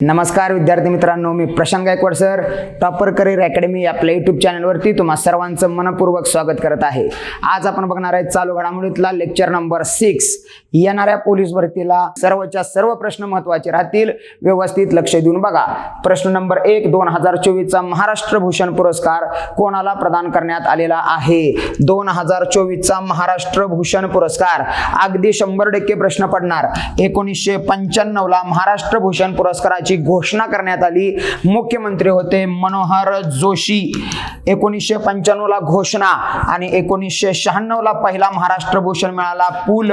नमस्कार विद्यार्थी मित्रांनो मी Prashant Gaikwad sir topper career academy आपल्या युट्यूब चॅनलवरती तुम्हा सर्वांचं मनपूर्वक स्वागत करत आहे. आज आपण बघणार आहे चालू घडामोडीतला लेक्चर नंबर सिक्स येणाऱ्या पोलीस भरतीला सर्वच्या सर्व प्रश्न महत्त्वाचे राहतील. व्यवस्थित लक्ष देऊन बघा. प्रश्न नंबर एक दोन हजार चोवीसचा महाराष्ट्र भूषण पुरस्कार कोणाला प्रदान करण्यात आलेला आहे? दोन हजार चोवीसचा महाराष्ट्र भूषण पुरस्कार. अगदी शंभर टक्के प्रश्न पडणार. एकोणीसशे पंच्याण्णवला महाराष्ट्र भूषण पुरस्काराची घोषणा करण्यात आली. मुख्यमंत्री होते मनोहर जोशी. एकोणीसशे पंच्याण्णवला घोषणा आणि एकोणीसशे शहाण्णवला पहिला महाराष्ट्र भूषण मिळाला. पु ल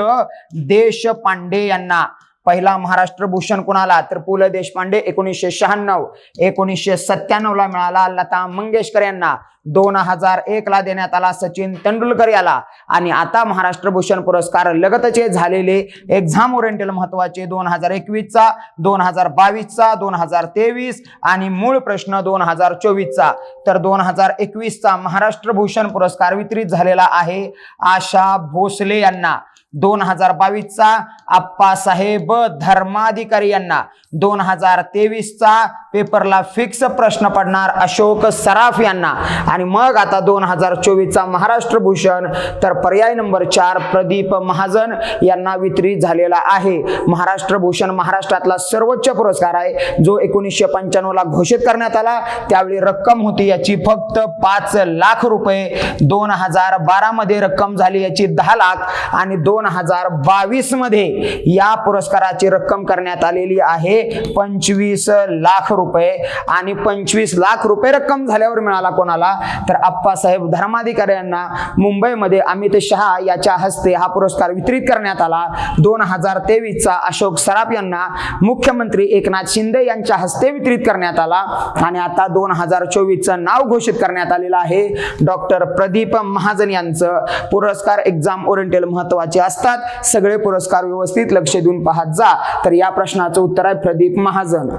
देशपांडे यांना. पहिला महाराष्ट्र भूषण कुणाला? तर पु ल देशपांडे एकोणीसशे शहाण्णव एकोणीसशे सत्त्याण्णवला मिळाला. लता मंगेशकर यांना. दोन हजार एक ला देण्यात आला सचिन तेंडुलकर याला. आणि आता महाराष्ट्र भूषण पुरस्कार लगतचे झालेले एक्झाम ओरिएंटल महत्त्वाचे दोन हजार एकवीसचा दोन हजार बावीसचा दोन हजार तेवीस आणि मूळ प्रश्न दोन हजार चोवीसचा. तर दोन हजार एकवीसचा महाराष्ट्र भूषण पुरस्कार वितरित झालेला आहे आशा भोसले यांना. दोन हजार बावीसचा आप्पासाहेब धर्माधिकारी यांना. दोन हजार तेवीसचा पेपरला फिक्स प्रश्न पडणार अशोक सराफ यांना. आणि मग आता दोन हजार चोवीसचा महाराष्ट्र भूषण तर पर्याय नंबर चार प्रदीप महाजन यांना वितरित झालेला आहे. महाराष्ट्र भूषण महाराष्ट्रातला सर्वोच्च पुरस्कार आहे जो एकोणीसशे पंच्याण्णवला घोषित करण्यात आला. त्यावेळी रक्कम होती याची फक्त पाच लाख रुपये. दोन हजार बारा मध्ये रक्कम झाली याची दहा लाख आणि दोन हजार बावीसमध्ये या पुरस्काराची रक्कम करण्यात आलेली आहे पंचवीस लाख रुपये. आणि पंचवीस लाख रुपये रक्कम झाल्यावर मिळाला कोणाला? तर आप्पासाहेब धर्माधिकारी यांना मुंबईमध्ये अमित शहा याच्या हस्ते हा पुरस्कार वितरित करण्यात आला. दोन हजार तेवीसचा अशोक सराफ यांना मुख्यमंत्री एकनाथ शिंदे यांच्या हस्ते वितरित करण्यात आला. आणि आता दोन हजार चोवीसचं नाव घोषित करण्यात आलेलं आहे. डॉक्टर प्रदीप महाजन यांचं पुरस्कार एक्झाम ओरिएंटल महत्त्वाचे असतात. सगळे पुरस्कार व्यवस्थित लक्ष देऊन पाहत जा. तर या प्रश्नाचं उत्तर आहे प्रदीप महाजन.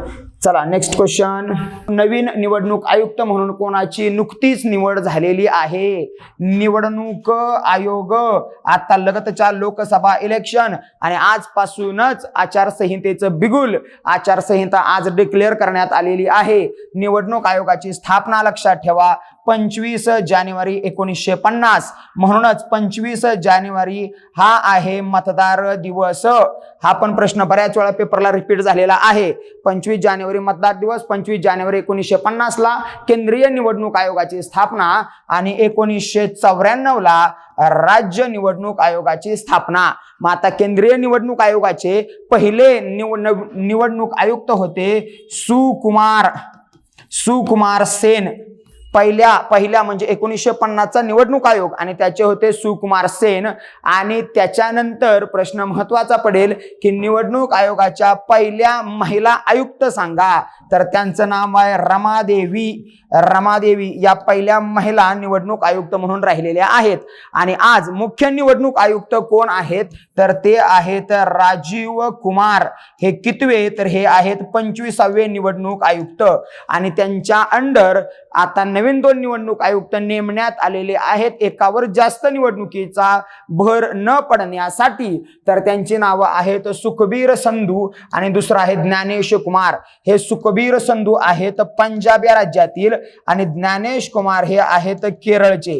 चला नेक्स्ट क्वेश्चन नवीन निवडणूक आयुक्त म्हणून कोणाची नुकतीच निवड झालेली आहे? निवडणूक आयोग आता लगतच्या लोकसभा इलेक्शन आणि आजपासूनच आचारसंहितेचं बिगुल आचारसंहिता आज डिक्लेअर करण्यात आलेली आहे. निवडणूक आयोगाची स्थापना लक्षात ठेवा. पंचवीस जानेवारी एकोणीसशे पन्नास. म्हणूनच पंचवीस जानेवारी हा आहे मतदार दिवस. हा पण प्रश्न बऱ्याच वेळा पेपरला रिपीट झालेला आहे. पंचवीस जानेवारी मतदार दिवस पंचवीस जानेवारी एकोणीसशे पन्नासला केंद्रीय निवडणूक आयोगाची स्थापना आणि एकोणीसशे चौऱ्याण्णव ला राज्य निवडणूक आयोगाची स्थापना. मग आता केंद्रीय निवडणूक आयोगाचे पहिले निव निवडणूक आयुक्त होते सुकुमार सुकुमार सेन. पहिल्या पहिल्या म्हणजे एकोणीसशे पन्नासचा निवडणूक आयोग आणि त्याचे होते सुकुमार सेन. आणि त्याच्यानंतर प्रश्न महत्त्वाचा पडेल की निवडणूक आयोगाच्या पहिल्या महिला आयुक्त सांगा. तर त्यांचं नाव आहे रमादेवी. रमादेवी या पहिल्या महिला निवडणूक आयुक्त म्हणून राहिलेल्या आहेत. आणि आज मुख्य निवडणूक आयुक्त कोण आहेत? तर ते आहेत राजीव कुमार. हे कितवे? तर हे आहेत पंचवीसावे निवडणूक आयुक्त. आणि त्यांच्या अंडर आता नवीन दोन निवडणूक आयुक्त नेमण्यात आलेले आहेत. एकावर जास्त निवडणुकीचा भर न पडण्यासाठी तर त्यांची नावं आहेत सुखबीर संधू आणि दुसरं आहे ज्ञानेश कुमार. हे सुखबीर संधू आहेत पंजाब या राज्यातील आणि ज्ञानेश कुमार हे आहेत केरळचे.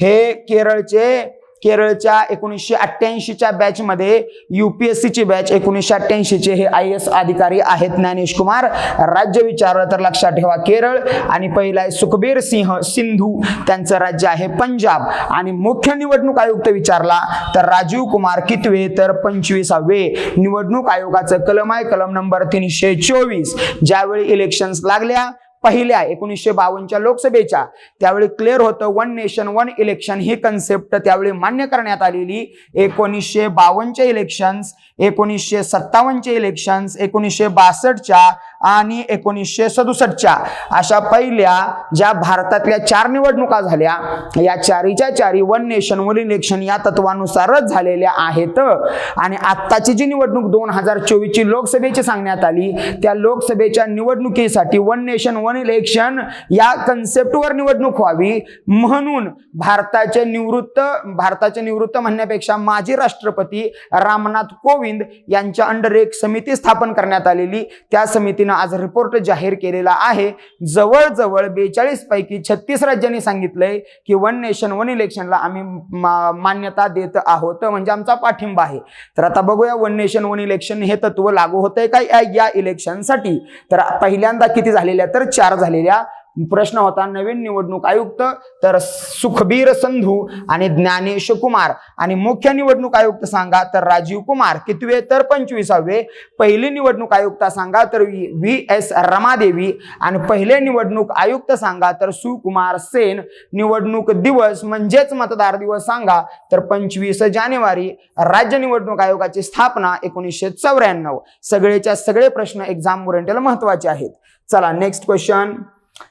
हे केरळचे केरळच्या एकोणीसशे अठ्ठ्याऐंशीच्या बॅच मध्ये युपीएससीची बॅच एकोणीसशे अठ्ठ्याऐंशीचे हे आय एस अधिकारी आहेत ज्ञानेश कुमार. राज्य विचारलं तर लक्षात ठेवा केरळ आणि पहिला आहे सुखबीर सिंह सिंधू. त्यांचं राज्य आहे पंजाब. आणि मुख्य निवडणूक आयुक्त विचारला तर राजीव कुमार कितवे तर पंचवीसावे. निवडणूक आयोगाचं कलम आहे कलम नंबर तीनशे चोवीस. ज्यावेळी इलेक्शन्स लागल्या पहिल्या एकोणीसशे बावन्नच्या लोकसभेच्या त्यावेळी क्लिअर होतं वन नेशन वन इलेक्शन ही कन्सेप्ट त्यावेळी मान्य करण्यात आलेली एकोणीसशे बावन्नचे इलेक्शन्स एकोणीसशे सत्तावन्नचे इलेक्शन्स एकोणीसशे बासष्टच्या आणि एकोणीसशे सदुसष्टच्या. अशा पहिल्या ज्या भारतातल्या चार निवडणुका झाल्या या चारीच्या चारी वन नेशन वन इलेक्शन या तत्वानुसारच झालेल्या आहेत. आणि आत्ताची जी निवडणूक दोन हजार चोवीसची लोकसभेची सांगण्यात आली त्या लोकसभेच्या निवडणुकीसाठी वन नेशन वन इलेक्शन या कन्सेप्टवर निवडणूक व्हावी म्हणून भारताचे निवृत्त भारताचे निवृत्त म्हणण्यापेक्षा माजी राष्ट्रपती रामनाथ कोविंद यांच्या अंडर एक समिती स्थापन करण्यात आलेली. त्या समितीने समितीनं आज रिपोर्ट जाहीर केलेला आहे. जवळजवळ बेचाळीस पैकी छत्तीस राज्यांनी सांगितलंय की वन नेशन वन इलेक्शनला आम्ही मान्यता देत आहोत. म्हणजे आमचा पाठिंबा आहे. तर आता बघूया वन नेशन वन इलेक्शन हे तत्व लागू होतंय का या- या इलेक्शनसाठी तर पहिल्यांदा किती झालेल्या? तर चार झालेल्या. प्रश्न होता नवीन निवडणूक आयुक्त तर सुखबीर संधू आणि ज्ञानेश कुमार. आणि मुख्य निवडणूक आयुक्त सांगा तर राजीव कुमार. कितवे तर पंचवीसावे. पहिली निवडणूक आयुक्त सांगा तर व्ही एस रमादेवी. आणि पहिले निवडणूक आयुक्त सांगा तर सुकुमार सेन. निवडणूक दिवस म्हणजेच मतदार दिवस सांगा तर पंचवीस जानेवारी. राज्य निवडणूक आयोगाची स्थापना एकोणीसशे चौऱ्याण्णव. सगळेच्या सगळे प्रश्न एक्झाम ओरिएंटल महत्त्वाचे आहेत. चला नेक्स्ट क्वेश्चन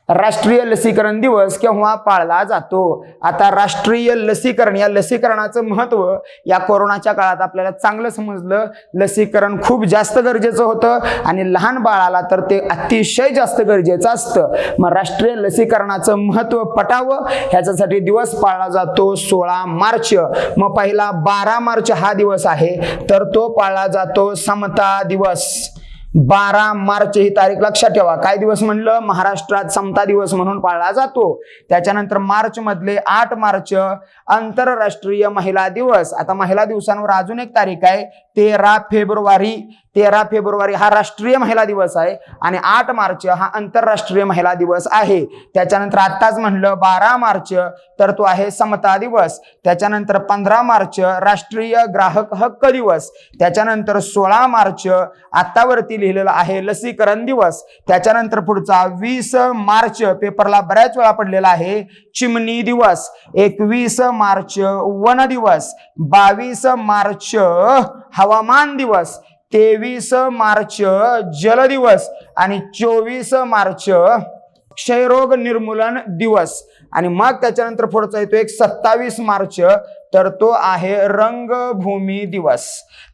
राष्ट्रीय लसीकरण दिवस केव्हा पाळला जातो? आता राष्ट्रीय लसीकरण या लसीकरणाचं महत्त्व या कोरोनाच्या काळात आपल्याला चांगलं समजलं. लसीकरण खूप जास्त गरजेचं होतं आणि लहान बाळाला तर ते अतिशय जास्त गरजेचं असतं. मग राष्ट्रीय लसीकरणाचं महत्त्व पटावं? ह्याच्यासाठी दिवस पाळला जातो सोळा मार्च. मग पहिला बारा मार्च हा दिवस आहे तर तो पाळला जातो समता दिवस. बारा मार्च ही तारीख लक्षात ठेवा. काय दिवस म्हणलं? महाराष्ट्रात समता दिवस म्हणून पाळला जातो. त्याच्यानंतर मार्च मधले आठ मार्च आंतरराष्ट्रीय महिला दिवस. आता महिला दिवसांवर अजून एक तारीख आहे. तेरा फेब्रुवारी तेरा फेब्रुवारी हा राष्ट्रीय महिला दिवस आहे आणि आठ मार्च हा आंतरराष्ट्रीय महिला दिवस आहे. त्याच्यानंतर आत्ताच म्हणलं बारा मार्च तर तो आहे समता दिवस. त्याच्यानंतर पंधरा मार्च राष्ट्रीय ग्राहक हक्क दिवस. त्याच्यानंतर सोळा मार्च आत्तावरती लिहिलेलं आहे लसीकरण दिवस. त्याच्यानंतर पुढचा वीस मार्च पेपरला बऱ्याच वेळा पडलेला आहे चिमणी दिवस. एकवीस मार्च वन दिवस. बावीस मार्च हवामान दिवस तेवीस मार्च जल दिवस आणि चोवीस मार्च क्षयरोग निर्मूलन दिवस. आणि मग त्याच्यानंतर पुढचा येतो एक सत्तावीस मार्च. तर तो आहे रंगभूमी दिवस.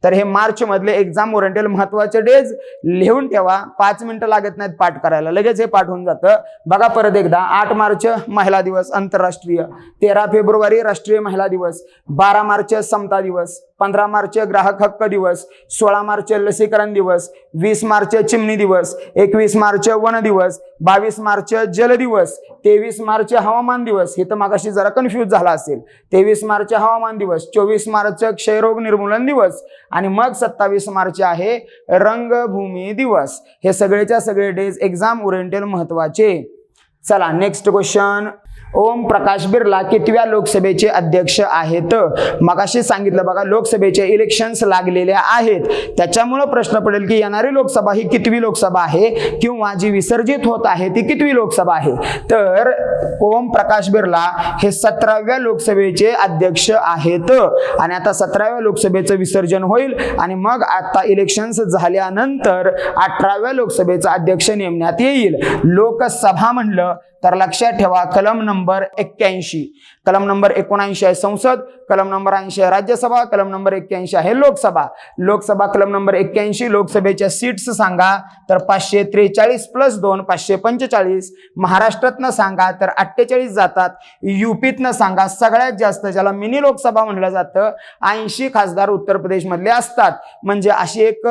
तर हे मार्च मधले एक्झाम ओरिएंटल महत्त्वाचे डेज लिहून ठेवा. पाच मिनिटं लागत नाहीत पाठ करायला. लगेच हे पाठ होऊन जातं. बघा परत एकदा. आठ मार्च महिला दिवस आंतरराष्ट्रीय. तेरा फेब्रुवारी राष्ट्रीय महिला दिवस. बारा मार्च समता दिवस. पंधरा मार्च ग्राहक हक्क दिवस. सोळा मार्च लसीकरण दिवस. वीस मार्च चिमणी दिवस. एकवीस मार्च वन दिवस. बावीस मार्च जल दिवस. तेवीस मार्च हवामान दिवस हे तर मागाशी जरा कन्फ्यूज झाला असेल. तेवीस मार्च हवामान दिवस चोवीस मार्च क्षयरोग निर्मूलन दिवस आणि मग सत्तावीस मार्च आहे रंगभूमी दिवस. हे सगळेच्या सगळे डेज एक्झाम ओरिएंटेड महत्त्वाचे. चला नेक्स्ट क्वेश्चन ओम प्रकाश बिर्ला कितव्या लोकसभेचे अध्यक्ष आहेत? मगाशी सांगितलं बघा लोकसभेचे इलेक्शन्स लागलेले आहेत. त्याच्यामुळं प्रश्न पडेल की येणारी लोकसभा ही कितवी लोकसभा आहे? किंवा जी विसर्जित होत आहे ती कितवी लोकसभा आहे? तर ओम प्रकाश बिर्ला हे सतराव्या लोकसभेचे अध्यक्ष आहेत. आणि आता सतराव्या लोकसभेचं विसर्जन होईल. आणि मग आता इलेक्शन्स झाल्यानंतर अठराव्या लोकसभेचा अध्यक्ष नेमण्यात येईल. लोकसभा म्हणलं तर लक्षात ठेवा कलम नंबर एक्क्याऐंशी. कलम नंबर एकोणऐंशी आहे संसद कलम नंबर ऐंशी आहे राज्यसभा कलम नंबर एक्क्याऐंशी आहे लोकसभा. लोकसभा कलम नंबर एक्क्याऐंशी लोकसभेच्या सीट्स सांगा तर पाचशे त्रेचाळीस प्लस दोन पाचशे पंचेचाळीस. महाराष्ट्रातनं सांगा तर अठ्ठेचाळीस जातात. युपीतनं सांगा सगळ्यात जास्त ज्याला मिनी लोकसभा म्हणलं जातं ऐंशी खासदार उत्तर प्रदेशमधले असतात. म्हणजे अशी एक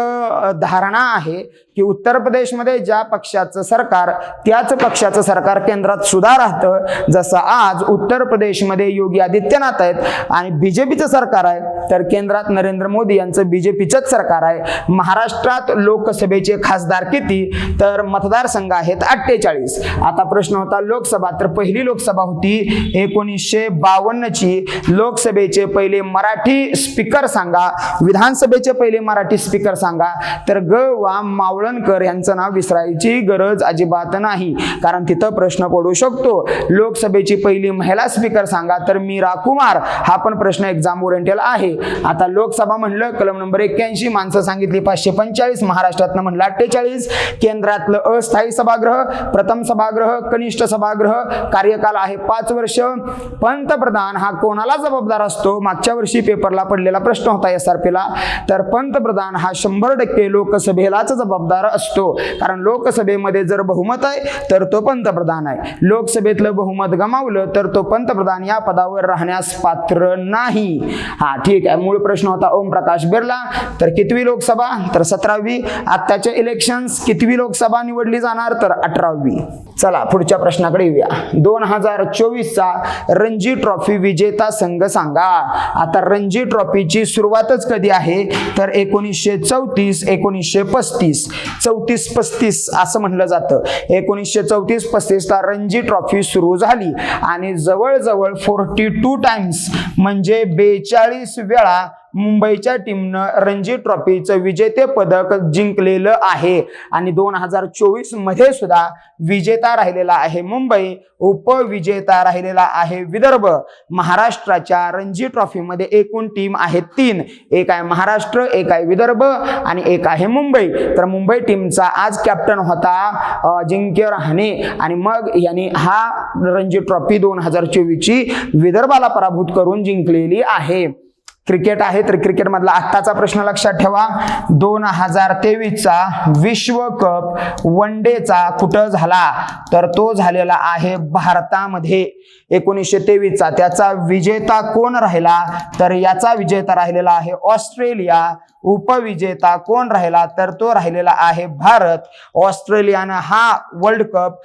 धारणा आहे. की उत्तर प्रदेशमध्ये ज्या पक्षाचं सरकार त्याच पक्षाचं सरकार केंद्रात सुद्धा राहतं. जसं आज उत्तर प्रदेशमध्ये योगी आदित्यनाथ आहेत आणि बीजेपीचं सरकार आहे तर केंद्रात नरेंद्र मोदी यांचं बीजेपीचंच सरकार आहे. महाराष्ट्रात लोकसभेचे खासदार किती? तर मतदारसंघ आहेत अठ्ठेचाळीस. आता प्रश्न होता लोकसभा तर पहिली लोकसभा होती एकोणीसशे बावन्नची. लोकसभेचे पहिले मराठी स्पीकर सांगा. विधानसभेचे पहिले मराठी स्पीकर सांगा. तर ग वा मावळणकर यांचं नाव विसरायची गरज अजिबात नाही. कारण तिथं प्रश्न पडू शकतो. लोकसभेची पहिली महिला स्पीकर सांगा तर मीरा कुमार. हा पण प्रश्न एक्झाम ओरिएंटल आहे. आता लोकसभा म्हणलं कलम नंबर एक्क्याऐंशी माणसं सांगितली पाचशे पंचाळीस महाराष्ट्रातनं म्हणलं अठ्ठेचाळीस. केंद्रातलं अस्थायी सभागृह प्रथम सभागृह कनिष्ठ सभागृह कार्यकाल आहे पाच वर्ष. पंतप्रधान हा कोणाला जबाबदार असतो? मागच्या वर्षी पेपरला पडलेला प्रश्न होता एस आर पीला तर पंतप्रधान हा शंभर टक्के लोकसभेलाच जबाबदार असतो. कारण लोकसभेमध्ये जर बहुमत आहे तर तो पंतप्रधान आहे. लोकसभेतलं बहुमत गमावलं तर तो पंतप्रधान या पदावर राहण्यास पात्र नाही. हा ठीक आहे. मूळ प्रश्न होता ओमप्रकाश बिर्ला. तर कितवी लोकसभा? तर सतरावी. आत्ताच्या इलेक्शन्स कितवी लोकसभा निवडली जाणार? तर अठरावी. चला पुढच्या प्रश्नाकडे येऊया. दोन हजार चोवीसचा रणजी ट्रॉफी विजेता संघ सांगा. आता रणजी ट्रॉफीची सुरुवातच कधी आहे? तर एकोणीसशे चौतीस एकोणीसशे पस्तीस. चौतीस पस्तीस असं म्हणलं जातं. एकोणीसशे चौतीस पस्तीसला रणजी ट्रॉफी सुरू झाली. आणि जवळजवळ फोर्टी टू टाइम्स म्हणजे बेचाळीस वेळा मुंबईच्या टीमनं रणजी ट्रॉफीचं विजेते पदक जिंकलेलं आहे. आणि दोन हजार चोवीसमध्ये सुद्धा विजेता राहिलेला आहे मुंबई उपविजेता राहिलेला आहे विदर्भ. महाराष्ट्राच्या रणजी ट्रॉफीमध्ये एकूण टीम आहे तीन. एक आहे महाराष्ट्र एक आहे विदर्भ आणि एक आहे मुंबई. तर मुंबई टीमचा आज कॅप्टन होता अजिंक्य रहाणे. आणि मग यांनी हा रणजी ट्रॉफी दोन हजार चोवीसची विदर्भाला पराभूत करून जिंकलेली आहे. क्रिकेट आहे तर क्रिकेटमधला आत्ताचा प्रश्न लक्षात ठेवा. दोन हजार तेवीसचा विश्वकप वन डेचा कुठं झाला? तर तो झालेला आहे भारतामध्ये. एकोणीसशे तेवीसचा त्याचा विजेता कोण राहिला? तर याचा विजेता राहिलेला आहे ऑस्ट्रेलिया. उपविजेता कोण राहिला? तर तो राहिलेला आहे भारत. ऑस्ट्रेलियानं हा वर्ल्ड कप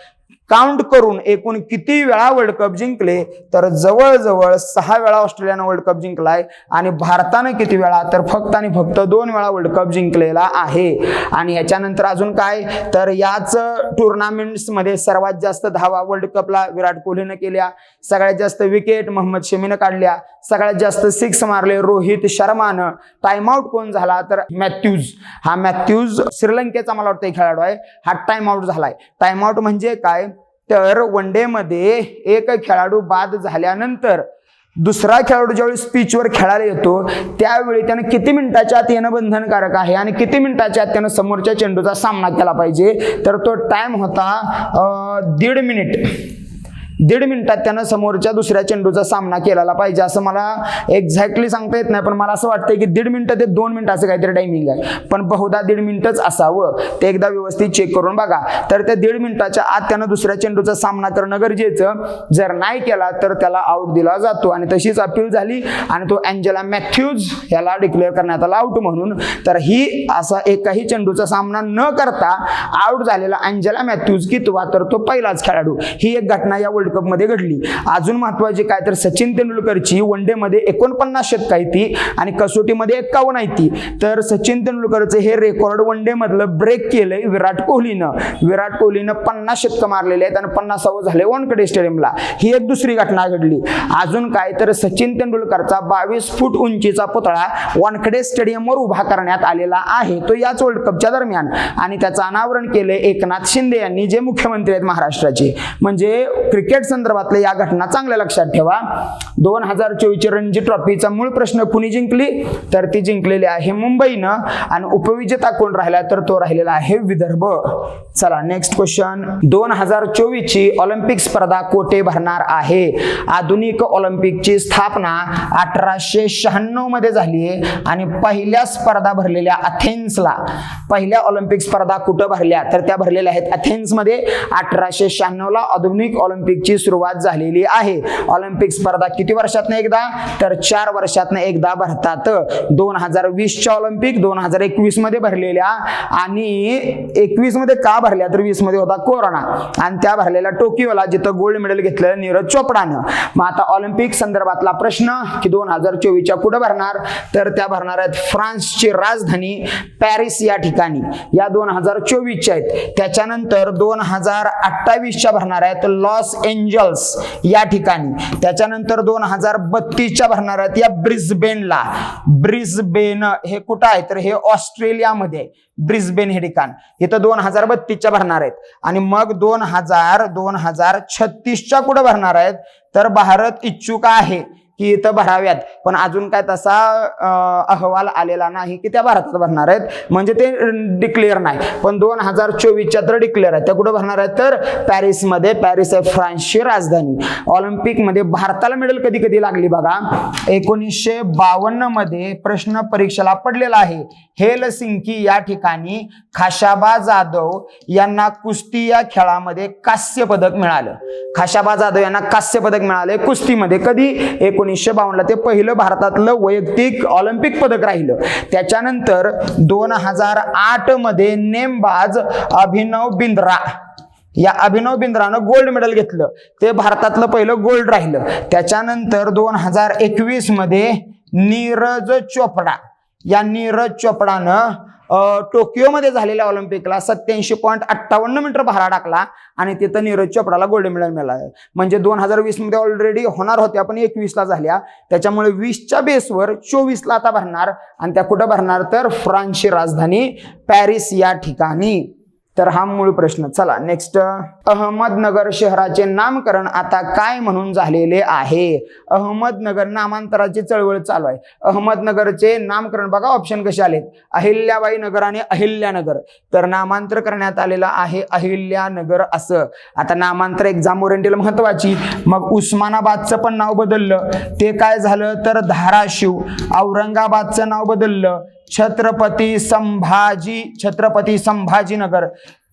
काउंट करून एकूण किती वेळा वर्ल्ड कप जिंकले तर जवळजवळ सहा वेळा ऑस्ट्रेलियानं वर्ल्ड कप जिंकलाय आणि भारतानं किती वेळा तर फक्त आणि फक्त दोन वेळा वर्ल्ड कप जिंकलेला आहे. आणि याच्यानंतर अजून काय? तर याच टुर्नामेंट्समध्ये सर्वात जास्त धावा वर्ल्ड कपला विराट कोहलीनं केल्या सगळ्यात जास्त विकेट मोहम्मद शमीनं काढल्या सगळ्यात जास्त सिक्स मारले रोहित शर्मानं. टाइमआउट कोण झाला? तर मॅथ्यूज. हा मॅथ्यूज श्रीलंकेचा मला वाटतं खेळाडू आहे. हा टाइमआउट झालाय. टाइमआउट म्हणजे काय? तर वन डेमध्ये एक खेळाडू बाद झाल्यानंतर दुसरा खेळाडू ज्यावेळी स्पीचवर खेळायला येतो त्यावेळी त्यानं किती मिनिटाच्या आत येणं बंधनकारक आहे आणि किती मिनिटाच्या आत त्यानं समोरच्या चेंडूचा सामना केला पाहिजे? तर तो टाइम होता दीड मिनिट दीड मिनिटात त्यानं समोरच्या दुसऱ्या चेंडूचा सामना केलेला पाहिजे असं मला एक्झॅक्टली सांगता येत नाही पण मला असं वाटतंय की दीड मिनिटं ते दोन मिनिटं असं काहीतरी टायमिंग आहे. पण बहुधा दीड मिनिटच असावं. ते एकदा व्यवस्थित चेक करून बघा. तर त्या दीड मिनिटाच्या आत त्यानं दुसऱ्या चेंडूचा सामना करणं गरजेचं. जर नाही केला तर त्याला आउट दिला जातो. आणि तशीच अपील झाली आणि तो अँजेला मॅथ्यूज याला डिक्लेअर करण्यात आला आउट म्हणून. तर ही असा एकाही चेंडूचा सामना न करता आउट झालेला अँजेला मॅथ्यूज कितवा तर तो पहिलाच खेळाडू. ही एक घटना या वर्ल्ड कपमध्ये घडली. अजून महत्वाची काय तर सचिन तेंडुलकरची वन डेमध्ये एकोणपन्नास शतक आहे ती आणि कसोटीमध्ये एक्कावन्न आहे ती. तर सचिन तेंडुलकरचं हे रेकॉर्ड वन डे मधलं ब्रेक केलंय विराट कोहलीनं. विराट कोहलीनं पन्नास शतक मारलेले आहेत आणि पन्नासावं झाले वानखेडे स्टेडियमला. ही एक दुसरी घटना घडली. अजून काय तर सचिन तेंडुलकरचा बावीस फूट उंचीचा पुतळा वानखडे स्टेडियमवर उभा करण्यात आलेला आहे. तो याच वर्ल्ड कपच्या दरम्यान. आणि त्याचं अनावरण केले एकनाथ शिंदे यांनी जे मुख्यमंत्री आहेत महाराष्ट्राचे. म्हणजे क्रिकेट संदर्भातल्या या घटना चांगल्या लक्षात ठेवा. दोन हजार चोवीसची रणजी ट्रॉफीचा मूळ प्रश्न कुणी जिंकली? तर ती जिंकलेली आहे मुंबईनं. आणि उपविजेता कोण राहिला? तर तो राहिलेला आहे विदर्भ. चला नेक्स्ट क्वेश्चन दोन हजार चोवीसची ऑलिम्पिक स्पर्धा कोठे भरणार आहे? आधुनिक ऑलिम्पिकची स्थापना अठराशे शहाण्णवमध्ये झाली आहे. आणि पहिल्या स्पर्धा भरलेल्या अथेन्सला पहिल्या ऑलिम्पिक स्पर्धा कुठं भरल्या? तर त्या भरलेल्या आहेत अथेन्समध्ये. अठराशे शहाण्णव ला आधुनिक स्पर्धेची सुरुवात झालेली आहे. ऑलिम्पिक स्पर्धा किती वर्षातनं एकदा? तर चार वर्षातनं एकदा भरतात. दोन हजार वीसच्या ऑलिम्पिक दोन हजार एकवीसमध्ये भरलेल्या आणि एकवीसमध्ये का भरल्या? तर वीसमध्ये होता कोरोना. आणि त्या भरलेल्या टोकियोला जिथं गोल्ड मेडल घेतलेलं नीरज चोपडानं. मग आता ऑलिम्पिक संदर्भातला प्रश्न की दोन हजार चोवीसच्या कुठं भरणार? तर त्या भरणार आहेत फ्रान्सची राजधानी पॅरिस या ठिकाणी. या दोन हजार चोवीसच्या आहेत. त्याच्यानंतर दोन हजार अठ्ठावीसच्या भरणार आहेत लॉस एंजल्स या ठिकाणी. त्याच्यानंतर दोन हजार बत्तीसच्या भरणार आहेत या ब्रिस्बेनला ब्रिस्बेन हे कुठं आहे? तर हे ऑस्ट्रेलियामध्ये ब्रिस्बेन हे ठिकाण. इथं दोन हजार बत्तीसच्या भरणार आहेत. आणि मग दोन हजार दोन हजार छत्तीसच्या कुठं भरणार आहेत? तर भारत इच्छुक आहे. की इथं भराव्यात. पण अजून काय तसा अहवाल आलेला नाही की त्या भारतात भरणार आहेत. म्हणजे ते डिक्लेअर नाही. पण दोन हजार चोवीसच्या तर डिक्लेअर आहेत. त्या कुठं भरणार आहेत? तर पॅरिसमध्ये. पॅरिस आहे फ्रान्सची राजधानी. ऑलिम्पिकमध्ये भारताला मेडल कधी कधी लागली बघा. एकोणीसशे बावन्नमध्ये प्रश्न परीक्षेला पडलेला आहे. हेलसिंकी या ठिकाणी खाशाबा जाधव यांना कुस्ती या खेळामध्ये कांस्य पदक मिळालं. खाशाबा जाधव यांना कांस्य पदक मिळाले कुस्तीमध्ये. कधी? एकोणीसशे बावन्नला ते पहिलं भारतातलं वैयक्तिक ऑलिम्पिक पदक राहिलं. त्याच्यानंतर दोन हजार आठमध्ये नेमबाज अभिनव बिंद्रा. या अभिनव बिंद्रानं गोल्ड मेडल घेतलं. ते भारतातलं पहिलं गोल्ड राहिलं. त्याच्यानंतर दोन हजार एकवीसमध्ये नीरज चोपडा. या नीरज चोपडानं टोकियोमध्ये झालेल्या ऑलिम्पिकला सत्याऐंशी पॉईंट अठ्ठावन्न मीटर भारा टाकला आणि तिथं नीरज चोपडाला गोल्ड मेडल मिळालं. म्हणजे दोन हजार वीसमध्ये ऑलरेडी होणार होत्या पण एकवीसला झाल्या. त्याच्यामुळे वीसच्या बेसवर चोवीसला आता भरणार आणि त्या कुठं भरणार तर फ्रान्सची राजधानी पॅरिस या ठिकाणी. तर हा मूळ प्रश्न. चला नेक्स्ट अहमदनगर शहराचे नामकरण आता काय म्हणून झालेले आहे? अहमदनगर नामांतराची चळवळ चालू आहे. अहमदनगरचे नामकरण बघा ऑप्शन कसे आलेत? अहिल्याबाई नगर आणि अहिल्यानगर. तर नामांतर करण्यात आलेलं आहे अहिल्यानगर असं. आता नामांतर एक्झाम ओरिएंटेल महत्वाची. मग उस्मानाबादचं पण नाव बदललं. ते काय झालं? तर धाराशिव. औरंगाबादचं नाव बदललं. छत्रपती संभाजी छत्रपती संभाजीनगर.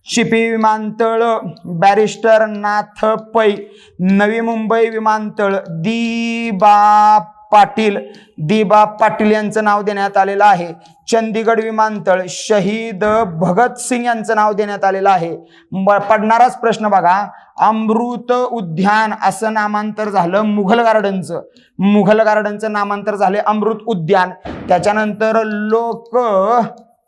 शिपी विमानतळ बॅरिस्टर नाथ पै नवी मुंबई विमानतळ दिबा पाटील. दिबा पाटील यांचं नाव देण्यात आलेलं आहे. चंदीगड विमानतळ शहीद भगतसिंग यांचं नाव देण्यात आलेलं आहे. पडणाराच प्रश्न बघा. अमृत उद्यान असं नामांतर झालं मुघल गार्डनचं. मुघल गार्डनचं नामांतर झाले अमृत उद्यान. त्याच्यानंतर लोक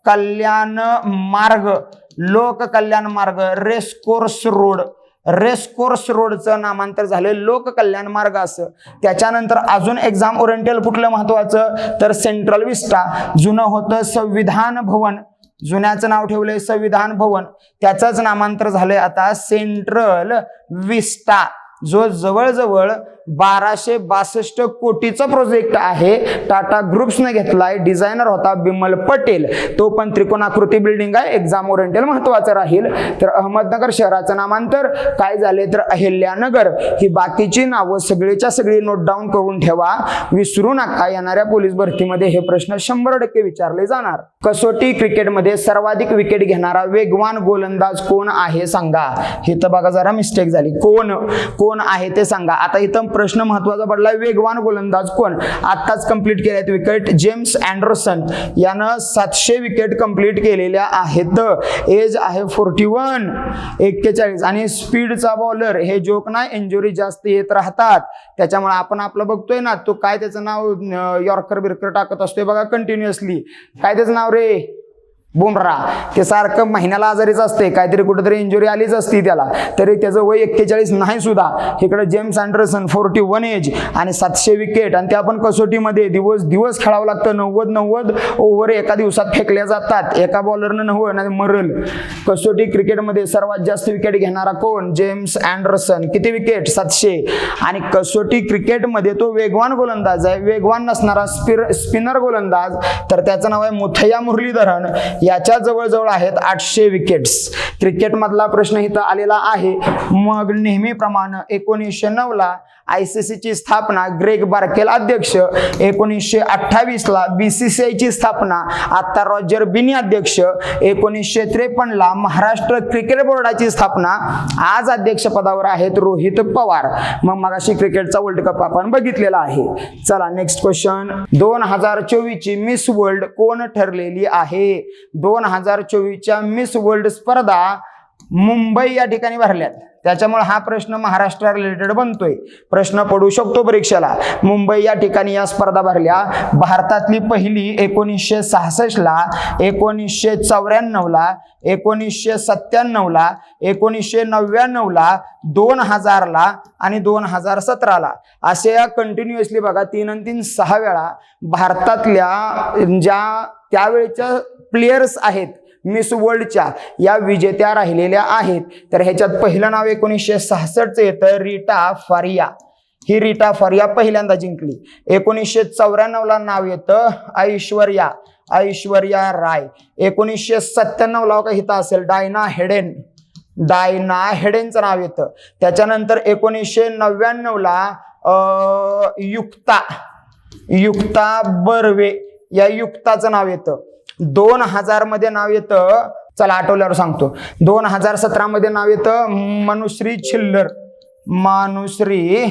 कल्याण मार्ग. लोककल्याण मार्ग रेसकोर्स रोड. रेसकोर्स रोडचं नामांतर झालं लोककल्याण मार्ग असं. त्याच्यानंतर अजून एक्झाम ओरिएंटल कुठलं महत्वाचं? तर सेंट्रल विस्टा जुनं होतं संविधान भवन. जुन्याचं नाव ठेवलंय संविधान भवन. त्याचंच नामांतर झालंय आता सेंट्रल विस्टा जो जवळजवळ बाराशे बासष्ट कोटीचा प्रोजेक्ट आहे. टाटा ग्रुप्सने घेतलाय. डिझायनर होता बिमल पटेल. तो पण त्रिकोणाकृती बिल्डिंग आहे. एक्झाम ओरिएंटल महत्वाचं राहील. तर अहमदनगर शहराचं नामांतर. काय झाले तर अहिल्यानगर. ही बाकीची नावं सगळीच्या सगळी नोट डाऊन करून ठेवा. विसरू नका. येणाऱ्या पोलीस भरतीमध्ये हे प्रश्न शंभर टक्के विचारले जाणार. कसोटी क्रिकेटमध्ये सर्वाधिक विकेट घेणारा वेगवान गोलंदाज कोण आहे? सांगा. हे तर बघा जरा मिस्टेक झाली. कोण? कोण? आहे ते सांगा. आता इथं प्रश्न महत्त्वाचा पडला वेगवान गोलंदाज कोण? आत्ताच कंप्लीट केल्यात विकेट जेम्स अँडरसन यानं सातशे विकेट कंप्लीट केलेल्या आहेत. एज आहे फोर्टी वन एक्केचाळीस. आणि स्पीडचा बॉलर हे जोक ना इंजुरी जास्त येत राहतात. त्याच्यामुळे आपण आपलं बघतोय ना तो काय त्याचं नाव यॉर्कर बिरकर टाकत असतोय बघा कंटिन्युअसली काय त्याचं नाव रे? बुमरा ते सारखं महिन्याला आजारीच असते काहीतरी कुठेतरी इंजुरी आलीच असती त्याला. तरी त्याचं वय एक्केचाळीस नाही सुद्धा. इकडे James Anderson forty one age आणि सातशे विकेट आणि ते आपण कसोटीमध्ये दिवस दिवस खेळावं लागतं. नव्वद नव्वद ओव्हर एका दिवसात फेकल्या जातात. एका बॉलरनं नव्वद आणि मरल. कसोटी क्रिकेटमध्ये सर्वात जास्त विकेट घेणारा कोण? James Anderson. किती विकेट सातशे. आणि कसोटी क्रिकेटमध्ये तो वेगवान गोलंदाज आहे. वेगवान नसणारा स्पिर स्पिनर गोलंदाज. तर त्याचं नाव आहे मुथय्या मुरलीधरन. याच्या जवळजवळ आहेत आठशे विकेट्स क्रिकेटमधला प्रश्न इथं आलेला आहे. मग नेहमीप्रमाणे एकोणीसशे नऊला आय सी सीची स्थापना ग्रेग बार्केल अध्यक्ष. एकोणीसशे अठ्ठावीसला बी सी सी आयची स्थापना. आत्ता रॉजर बिनी अध्यक्ष. एकोणीसशे त्रेपन्नला महाराष्ट्र क्रिकेट बोर्डाची स्थापना. आज अध्यक्षपदावर आहेत रोहित पवार. मग मगाशी क्रिकेटचा वर्ल्ड कप आपण बघितलेला आहे. चला नेक्स्ट क्वेश्चन दोन हजार चोवीसची मिस वर्ल्ड कोण ठरलेली आहे? दोन हजार चोवीसच्या मिस वर्ल्ड स्पर्धा मुंबई या ठिकाणी भरल्यात. त्याच्यामुळे हा प्रश्न महाराष्ट्र रिलेटेड बनतोय. प्रश्न पडू शकतो परीक्षेला. मुंबई या ठिकाणी या स्पर्धा भरल्या. भारतातली पहिली एकोणीसशे सहासष्टला एकोणीसशे चौऱ्याण्णवला एकोणीसशे सत्त्याण्णवला एकोणीसशे नव्याण्णवला दोन हजारला आणि दोन हजार सतराला. असे या कंटिन्युअसली बघा तीन आणि तीन सहा वेळा भारतातल्या ज्या त्यावेळेच्या प्लेयर्स आहेत मिस वर्ल्डच्या या विजेत्या राहिलेल्या आहेत. तर ह्याच्यात पहिलं नाव एकोणीसशे सहासष्टचं येतं रिटा फारिया. ही रिटा फारिया पहिल्यांदा जिंकली. एकोणीसशे चौऱ्याण्णवला नाव येतं ऐश्वर्या ऐश्वर्या राय. एकोणीसशे सत्त्याण्णवला का हिता असेल? Diana Hayden. डायना हेडेनचं नाव येतं. त्याच्यानंतर एकोणीसशे नव्याण्णवला युक्ता. युक्ता बर्वे. या युक्ताचं नाव येतं. दोन हजारमध्ये नाव येतं. चला आठवल्यावर सांगतो. दोन हजार सतरा मध्ये नाव येतं मनुश्री छिल्लर. मानुश्री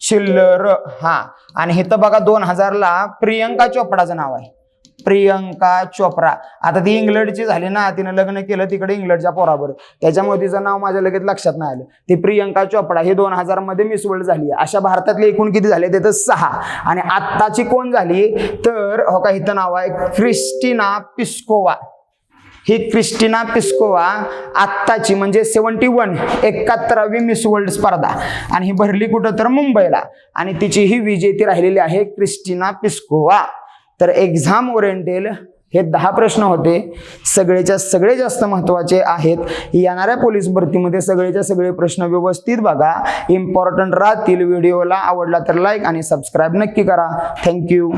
चिल्लर हा. आणि हे तर बघा दोन हजारला प्रियंका चोपडाचं नाव आहे. प्रियंका चोप्रा. आता ती इंग्लंडची झाली ना तिनं लग्न केलं तिकडे इंग्लंडच्या पोराबर त्याच्यामुळे तिचं नाव माझ्या लगेच लक्षात नाही आलं. ती प्रियंका चोपडा ही दोन हजारमध्ये मिस वर्ल्ड झाली अशा भारतातले एकूण किती झाले? ते तर सहा. आणि आत्ताची कोण झाली? तर हो का इथं नाव आहे क्रिस्टिना पिस्कोवा. ही क्रिस्टिना पिस्कोवा आत्ताची म्हणजे सेवन्टी वन एकाहत्तरावी मिस वर्ल्ड स्पर्धा. आणि ही भरली कुठं? तर मुंबईला. आणि तिची ही विजेती राहिलेली आहे क्रिस्टिना पिस्कोवा. तर एक्झाम ओरिएंटेल हे दहा प्रश्न होते. सगळेच्या सगळे जास्त महत्त्वाचे आहेत. येणाऱ्या पोलीस भरतीमध्ये सगळेच्या सगळे प्रश्न व्यवस्थित बघा. इम्पॉर्टंट राहतील. व्हिडिओला आवडला तर लाईक आणि सबस्क्राईब नक्की करा. थँक्यू